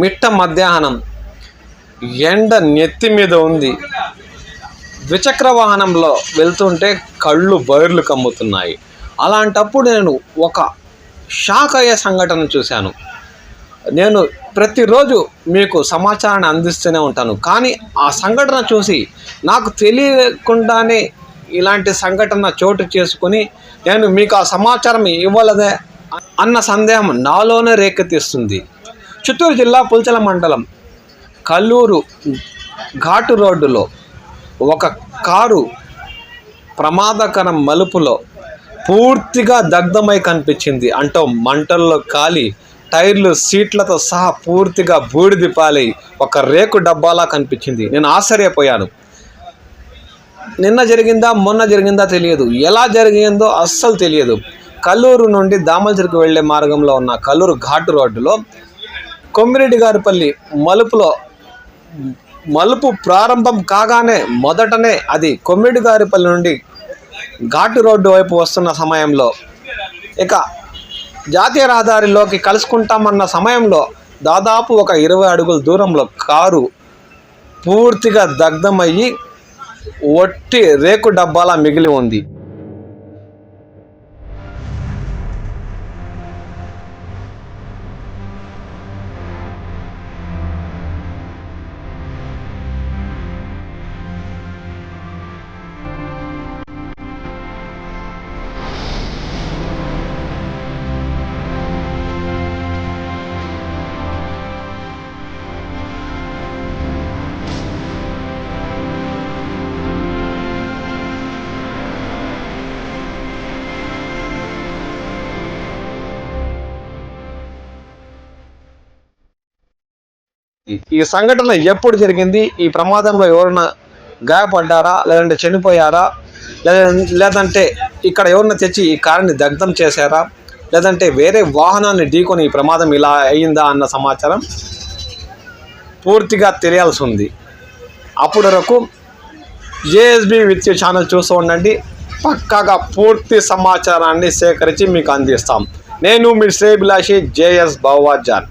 మిట్ట మధ్యాహ్నం. ఎండ నెత్తి మీద ఉంది. ద్విచక్ర వాహనంలో వెళ్తుంటే కళ్ళు బైర్లు కమ్ముతున్నాయి. అలాంటప్పుడు నేను ఒక షాక్ అయ్యే సంఘటన చూశాను. నేను ప్రతిరోజు మీకు సమాచారాన్ని అందిస్తూనే ఉంటాను. కానీ ఆ సంఘటన చూసి నాకు తెలియకుండానే ఇలాంటి సంఘటన చోటు చేసుకుని నేను మీకు ఆ సమాచారం ఇవ్వలేదే అన్న సందేహం నాలోనే రేకెత్తిస్తుంది. చిత్తూరు జిల్లా పుల్చల మండలం కల్లూరు ఘాటు రోడ్డులో ఒక కారు ప్రమాదకరం మలుపులో పూర్తిగా దగ్ధమై కనిపించింది. అంటూ మంటల్లో కాలి టైర్లు సీట్లతో సహా పూర్తిగా బూడిది పాలై ఒక రేకు డబ్బాలా కనిపించింది. నేను ఆశ్చర్యపోయాను. నిన్న జరిగిందా? మొన్న జరిగిందా తెలియదు. ఎలా జరిగిందో అస్సలు తెలియదు. కల్లూరు నుండి దామల్చరికి వెళ్ళే మార్గంలో ఉన్న కల్లూరు ఘాటు రోడ్డులో కొమ్మిరెడ్డి గారిపల్లి మలుపులో మలుపు ప్రారంభం కాగానే మొదటనే అది కొమ్మిరెడ్డి గారిపల్లి నుండి ఘాటు రోడ్డు వైపు వస్తున్న సమయంలో ఇక జాతీయ రహదారిలోకి కలుసుకుంటామన్న సమయంలో దాదాపు ఒక ఇరవై అడుగుల దూరంలో కారు పూర్తిగా దగ్ధమయ్యి ఒట్టి రేకు డబ్బాలా మిగిలి ఉంది. ఈ సంఘటన ఎప్పుడు జరిగింది? ఈ ప్రమాదంలో ఎవరైనా గాయపడ్డారా? లేదంటే చనిపోయారా? లేదంటే ఇక్కడ ఎవరిని తెచ్చి ఈ కారుని దగ్ధం చేశారా? లేదంటే వేరే వాహనాన్ని ఢీకొని ఈ ప్రమాదం ఇలా అయ్యిందా అన్న సమాచారం పూర్తిగా తెలియాల్సి ఉంది. అప్పటి వరకు జేఎస్బి విత్ ఛానల్ చూస్తూ ఉండండి. పక్కాగా పూర్తి సమాచారాన్ని సేకరించి మీకు అందిస్తాం. నేను మీ శ్రేభిలాషి జేఎస్ భవాజాన్